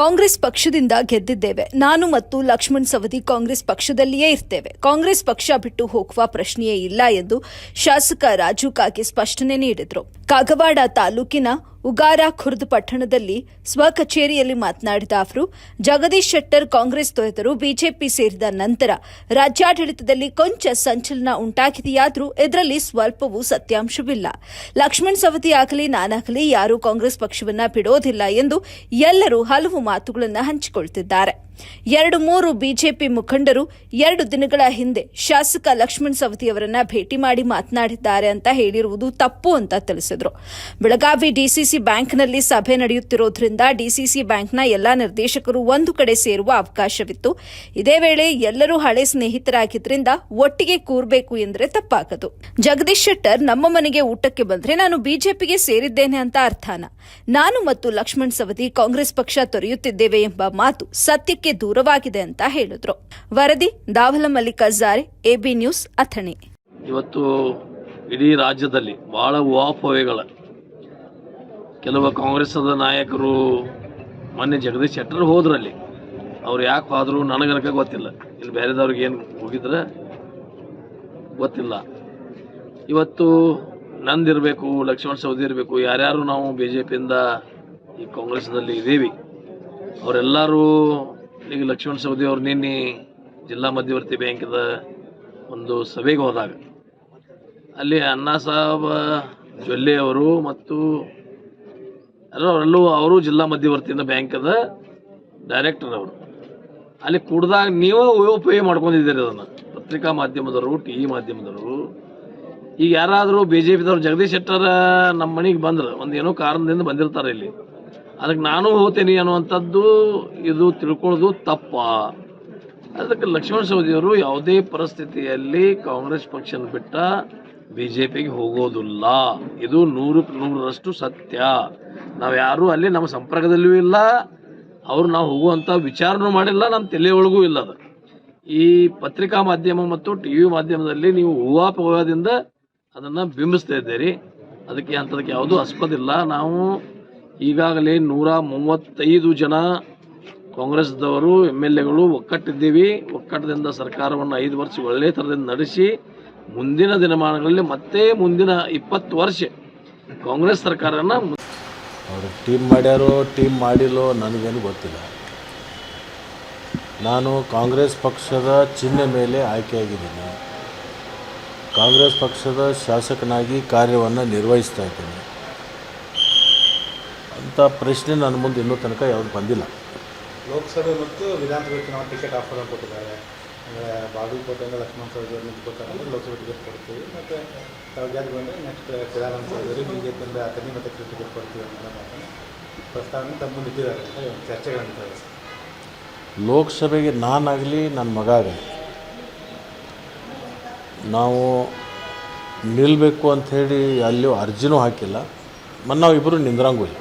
ಕಾಂಗ್ರೆಸ್ ಪಕ್ಷದಿಂದ ಗೆದ್ದಿದ್ದೇವೆ. ನಾನು ಮತ್ತು ಲಕ್ಷ್ಮಣ್ ಸವದಿ ಕಾಂಗ್ರೆಸ್ ಪಕ್ಷದಲ್ಲಿಯೇ ಇರ್ತೇವೆ. ಕಾಂಗ್ರೆಸ್ ಪಕ್ಷ ಬಿಟ್ಟು ಹೋಗುವ ಪ್ರಶ್ನೆಯೇ ಇಲ್ಲ ಎಂದು ಶಾಸಕ ರಾಜು ಕಾಗೆ ಸ್ಪಷ್ಟನೆ ನೀಡಿದರು. ಕಾಗವಾಡ ತಾಲೂಕಿನ ಉಗಾರ ಖುರ್ದ್ ಪಟ್ಟಣದಲ್ಲಿ ಸ್ವಕಚೇರಿಯಲ್ಲಿ ಮಾತನಾಡಿದ ಅವರು, ಜಗದೀಶ್ ಶೆಟ್ಟರ್ ಕಾಂಗ್ರೆಸ್ ತೊರೆದರು ಬಿಜೆಪಿ ಸೇರಿದ ನಂತರ ರಾಜ್ಯಾಡಳಿತದಲ್ಲಿ ಕೊಂಚ ಸಂಚಲನ ಉಂಟಾಗಿದೆಯಾದರೂ ಇದರಲ್ಲಿ ಸ್ವಲ್ಪವೂ ಸತ್ಯಾಂಶವಿಲ್ಲ. ಲಕ್ಷ್ಮಣ್ ಸವದಿ ಆಗಲಿ ನಾನಾಗಲಿ ಯಾರೂ ಕಾಂಗ್ರೆಸ್ ಪಕ್ಷವನ್ನ ಬಿಡೋದಿಲ್ಲ ಎಂದು ಎಲ್ಲರೂ ಹಲವು ಮಾತುಗಳನ್ನು ಹಂಚಿಕೊಳ್ತಿದ್ದಾರೆ. ಎರಡು ಮೂರು ಬಿಜೆಪಿ ಮುಖಂಡರು ಎರಡು ದಿನಗಳ ಹಿಂದೆ ಶಾಸಕ ಲಕ್ಷ್ಮಣ್ ಸವದಿಯವರನ್ನ ಭೇಟಿ ಮಾಡಿ ಮಾತನಾಡಿದ್ದಾರೆ ಅಂತ ಹೇಳಿರುವುದು ತಪ್ಪು ಅಂತ ತಿಳಿಸಿದರು. ಬೆಳಗಾವಿ ಡಿಸಿಸಿ ಬ್ಯಾಂಕ್ನಲ್ಲಿ ಸಭೆ ನಡೆಯುತ್ತಿರೋದ್ರಿಂದ ಡಿಸಿಸಿ ಬ್ಯಾಂಕ್ನ ಎಲ್ಲಾ ನಿರ್ದೇಶಕರು ಒಂದು ಕಡೆ ಸೇರುವ ಅವಕಾಶವಿತ್ತು. ಇದೇ ವೇಳೆ ಎಲ್ಲರೂ ಹಳೆ ಸ್ನೇಹಿತರಾಗಿದ್ದರಿಂದ ಒಟ್ಟಿಗೆ ಕೂರಬೇಕು ಎಂದರೆ ತಪ್ಪಾಗದು. ಜಗದೀಶ್ ಶೆಟ್ಟರ್ ನಮ್ಮ ಮನೆಗೆ ಊಟಕ್ಕೆ ಬಂದ್ರೆ ನಾನು ಬಿಜೆಪಿಗೆ ಸೇರಿದ್ದೇನೆ ಅಂತ ಅರ್ಥಾನ? ನಾನು ಮತ್ತು ಲಕ್ಷ್ಮಣ್ ಸವದಿ ಕಾಂಗ್ರೆಸ್ ಪಕ್ಷ ತೊರೆಯುತ್ತಿದ್ದೇವೆ ಎಂಬ ಮಾತು ಸತ್ಯಕ್ಕೆ ದೂರವಾಗಿದೆ ಅಂತ ಹೇಳಿದ್ರು. ವರದಿ Daval Mallikajare A B news Athani. ಇವತ್ತು ಇಡೀ ರಾಜ್ಯದಲ್ಲಿ ಬಹಳ ಊಹಾಪೋಹೆಗಳ. ಕೆಲವು ಕಾಂಗ್ರೆಸ್ದ ನಾಯಕರು ಮೊನ್ನೆ ಜಗದೀಶ್ ಶೆಟ್ಟರ್ ಹೋದ್ರಲ್ಲಿ. ಅವ್ರು ಯಾಕೆ ಹೋದ್ರು ನನಗನಕ ಗೊತ್ತಿಲ್ಲ. ಇಲ್ಲಿ ಬೇರೆದವ್ರಿಗೆ ಏನು ಹೋಗಿದ್ರೆ ಗೊತ್ತಿಲ್ಲ. ಇವತ್ತು ನಂದಿರಬೇಕು, ಲಕ್ಷ್ಮಣ ಸವದಿ ಇರಬೇಕು, ಯಾರ್ಯಾರು ನಾವು ಬಿ ಜೆ ಪಿಯಿಂದ ಈ ಕಾಂಗ್ರೆಸ್ನಲ್ಲಿ ಇದ್ದೀವಿ ಅವರೆಲ್ಲರೂ ಈಗ ಲಕ್ಷ್ಮಣ ಸವದಿ ಅವರು ನಿನ್ನೆ ಜಿಲ್ಲಾ ಮಧ್ಯವರ್ತಿ ಬ್ಯಾಂಕಿದ ಒಂದು ಸಭೆಗೆ ಹೋದಾಗ, ಅಲ್ಲಿ ಅಣ್ಣಾ ಸಾಹೇಬ ಜೊಲ್ಲೆ ಅವರು ಮತ್ತು ಎಲ್ಲರೂ ಅವರು ಜಿಲ್ಲಾ ಮಧ್ಯವರ್ತಿಯಿಂದ ಬ್ಯಾಂಕದ ಡೈರೆಕ್ಟರ್ ಅವರು. ಅಲ್ಲಿ ಕುಡ್ದಾಗ ನೀವು ಉಪಯೋಗ ಮಾಡ್ಕೊಂಡಿದ್ದೀರಿ ಅದನ್ನು. ಪತ್ರಿಕಾ ಮಾಧ್ಯಮದವರು, ಟಿ ವಿ ಮಾಧ್ಯಮದವರು. ಈಗ ಯಾರಾದರೂ ಬಿ ಜೆ ಪಿದವ್ರು ಜಗದೀಶ್ ಶೆಟ್ಟರ್ ನಮ್ಮ ಮನೆಗೆ ಬಂದ್ರೆ, ಒಂದು ಏನೋ ಕಾರಣದಿಂದ ಬಂದಿರ್ತಾರೆ ಇಲ್ಲಿ. ಅದಕ್ಕೆ ನಾನು ಹೋಗ್ತೇನೆ ಅನ್ನುವಂಥದ್ದು ಇದು ತಿಳ್ಕೊಳ್ಳೋದು ತಪ್ಪ. ಅದಕ್ಕೆ ಲಕ್ಷ್ಮಣ ಸವದಿಯವರು ಯಾವುದೇ ಪರಿಸ್ಥಿತಿಯಲ್ಲಿ ಕಾಂಗ್ರೆಸ್ ಪಕ್ಷನ ಬಿಟ್ಟ ಬಿ ಜೆ ಪಿಗೆ ಹೋಗೋದಿಲ್ಲ. ಇದು ನೂರು ನೂರರಷ್ಟು ಸತ್ಯ. ನಾವು ಯಾರೂ ಅಲ್ಲಿ ನಮ್ಮ ಸಂಪರ್ಕದಲ್ಲೂ ಇಲ್ಲ. ಅವರು ನಾವು ಹೋಗುವಂಥ ವಿಚಾರನೂ ಮಾಡಿಲ್ಲ, ನಮ್ಮ ತಲೆಯೊಳಗೂ ಇಲ್ಲ ಅದು. ಈ ಪತ್ರಿಕಾ ಮಾಧ್ಯಮ ಮತ್ತು ಟಿ ವಿ ಮಾಧ್ಯಮದಲ್ಲಿ ನೀವು ಹೂವಾಪೋಹದಿಂದ ಅದನ್ನು ಬಿಂಬಿಸ್ತಾ ಇದ್ದೀರಿ. ಅದಕ್ಕೆ ಅಂಥದಕ್ಕೆ ಯಾವುದೂ ಆಸ್ಪದಿಲ್ಲ ನಾವು ಈಗಾಗಲೇ ನೂರ ಮೂವತ್ತೈದು ಜನ ಕಾಂಗ್ರೆಸ್ದವರು ಎಂ ಎಲ್ ಎಗಳು ಒಕ್ಕಟ್ಟಿದ್ದೀವಿ. ಒಕ್ಕಟ್ಟದಿಂದ ಸರ್ಕಾರವನ್ನು ಐದು ವರ್ಷ ಒಳ್ಳೆ ಥರದಿಂದ ನಡೆಸಿ, ಮುಂದಿನ ದಿನಮಾನಗಳಲ್ಲಿ ಮತ್ತೆ ಮುಂದಿನ ಇಪ್ಪತ್ತು ವರ್ಷ ಕಾಂಗ್ರೆಸ್ ಸರ್ಕಾರನ ಅವರು ಟೀಮ್ ಮಾಡ್ಯಾರೋ, ಟೀಮ್ ಮಾಡಿಲ್ಲೋ ನನಗೇನು ಗೊತ್ತಿಲ್ಲ. ನಾನು ಕಾಂಗ್ರೆಸ್ ಪಕ್ಷದ ಚಿಹ್ನೆ ಮೇಲೆ ಆಯ್ಕೆಯಾಗಿದ್ದೀನಿ. ಕಾಂಗ್ರೆಸ್ ಪಕ್ಷದ ಶಾಸಕನಾಗಿ ಕಾರ್ಯವನ್ನು ನಿರ್ವಹಿಸ್ತಾ ಇದ್ದೀನಿ. ಅಂಥ ಪ್ರಶ್ನೆ ನನ್ನ ಮುಂದೆ ಇನ್ನೂ ತನಕ ಯಾವುದು ಬಂದಿಲ್ಲ. ಲೋಕಸಭೆ ಮತ್ತು ವಿಧಾನಸಭೆ ಚುನಾವಣೆ ಟಿಕೆಟ್ ಆಫರ್ ಕೊಟ್ಟಿದ್ದಾರೆ. ಅಂದರೆ ಬಾಗಲಕೋಟೆಯಿಂದ ಲಕ್ಷ್ಮಣ ಸೌಧರಿ ನಿಂತ್ಕೋತಾರೆ ಅಂದರೆ ಲೋಕಸಭೆ ಟಿಕೆಟ್ ಕೊಡ್ತೀವಿ. ಮತ್ತು ಗೆದ್ದು ಬಂದರೆ next Sadananda Chaudhari B J ಪಿಯಿಂದ ಕನ್ನಿ ಮತಕ್ಕೆ ಟಿಕೆಟ್ ಕೊಡ್ತೀವಿ ಅನ್ನೋ ಮಾತನ್ನು ಪ್ರಸ್ತಾವನೆ ತಮ್ಮ ಮುಂದೆ ಇಟ್ಟಿದ್ದಾರೆ. ಅಂತ ಒಂದು ಚರ್ಚೆಗಳು ನಡೀತವೆ ಸರ್ ಲೋಕಸಭೆಗೆ ನಾನಾಗಲಿ ನನ್ನ ಮಗ ಆಗಲಿ. ನಾವು ನಿಲ್ಲಬೇಕು ಅಂಥೇಳಿ ಅಲ್ಲಿಯೂ ಅರ್ಜಿನೂ ಹಾಕಿಲ್ಲ. ಮತ್ತು ನಾವು ಇಬ್ಬರು ನಿಂದ್ರಂಗೂ ಇಲ್ಲ.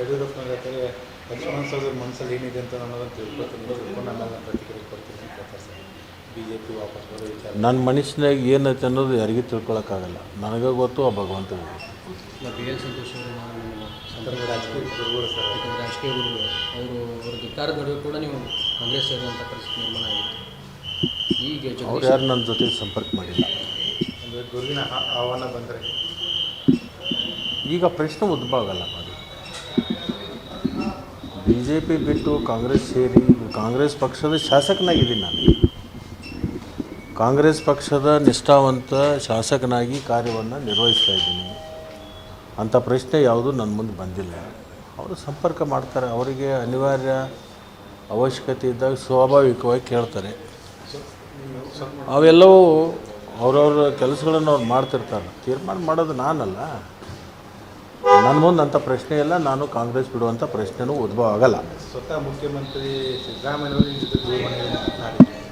ಯಡಿಯೂರಪ್ಪನ ಜೊತೆಗೆ ಲಕ್ಷ್ಮಣ ಸವದಿ ಮನಸ್ಸಲ್ಲಿ ಏನಿದೆ ಅಂತ ಅನ್ನೋದನ್ನು ತಿಳ್ಕೊತೀನಿ ತಿಳ್ಕೊಂಡು ಆಮೇಲೆ ಪ್ರತಿಕ್ರಿಯೆ ಕೊಡ್ತೀನಿ ಅಂತ ಹೇಳ್ತಾರೆ ಸರ್. ಬಿ ಜೆ ಪಿ ವಾಪಸ್ ಬರೋ ವಿಚಾರ. ನನ್ನ ಮನಸ್ಸಿನಾಗ ಏನೈತೆ ಅನ್ನೋದು ಯಾರಿಗೂ ತಿಳ್ಕೊಳಕ್ಕಾಗಲ್ಲ. ನನಗೆ ಗೊತ್ತು ಆ ಭಗವಂತ ಬಿ ಎಲ್ ಸಂತೋಷ್ ಅವರು ನಮ್ಮ ಸಂದರ್ಭ ರಾಜಕೀಯ ಗುರುಗಳು ಸರ್. ಯಾಕಂದರೆ ರಾಜಕೀಯ ಗುರುಗಳು. ಅವರು ಅವರ ಧಿಕ್ಕಾರದ ನಡುವೆ ಕೂಡ ನೀವು ಕಾಂಗ್ರೆಸ್ ಸೇರುವಂಥ ಪರಿಸ್ಥಿತಿ ನಿರ್ಮಾಣ ಆಗಿತ್ತು. ಈಗ ಅವ್ರು ಯಾರು ನನ್ನ ಜೊತೆ ಸಂಪರ್ಕ ಮಾಡಿಲ್ಲ. ಅಂದರೆ ಗುರುವಿನ ಆಹ್ವಾನ ಬಂದರೆ? ಈಗ ಪ್ರಶ್ನೆ ಉದ್ಭವ ಆಗಲ್ಲ ಬಿ ಜೆ ಪಿ ಬಿಟ್ಟು ಕಾಂಗ್ರೆಸ್ ಸೇರಿ, ಕಾಂಗ್ರೆಸ್ ಪಕ್ಷದ ಶಾಸಕನಾಗಿದ್ದೀನಿ ನಾನು. ಕಾಂಗ್ರೆಸ್ ಪಕ್ಷದ ನಿಷ್ಠಾವಂತ ಶಾಸಕನಾಗಿ ಕಾರ್ಯವನ್ನು ನಿರ್ವಹಿಸ್ತಾ ಇದ್ದೀನಿ. ಅಂಥ ಪ್ರಶ್ನೆ ಯಾವುದೂ ನನ್ನ ಮುಂದೆ ಬಂದಿಲ್ಲ. ಅವರು ಸಂಪರ್ಕ ಮಾಡ್ತಾರೆ, ಅವರಿಗೆ ಅನಿವಾರ್ಯ ಅವಶ್ಯಕತೆ ಇದ್ದಾಗ ಸ್ವಾಭಾವಿಕವಾಗಿ ಕೇಳ್ತಾರೆ. ಅವೆಲ್ಲವೂ ಅವರವ್ರ ಕೆಲಸಗಳನ್ನು ಅವ್ರು ಮಾಡ್ತಿರ್ತಾರೆ. ತೀರ್ಮಾನ ಮಾಡೋದು ನಾನಲ್ಲ. ನನ್ನ ಮುಂದೆ ಅಂಥ ಪ್ರಶ್ನೆ ಇಲ್ಲ ನಾನು ಕಾಂಗ್ರೆಸ್ ಬಿಡುವಂಥ ಪ್ರಶ್ನೆನೂ ಉದ್ಭವ ಆಗಲ್ಲ. ಸ್ವತಃ ಮುಖ್ಯಮಂತ್ರಿ ಸಿದ್ದರಾಮಯ್ಯವರು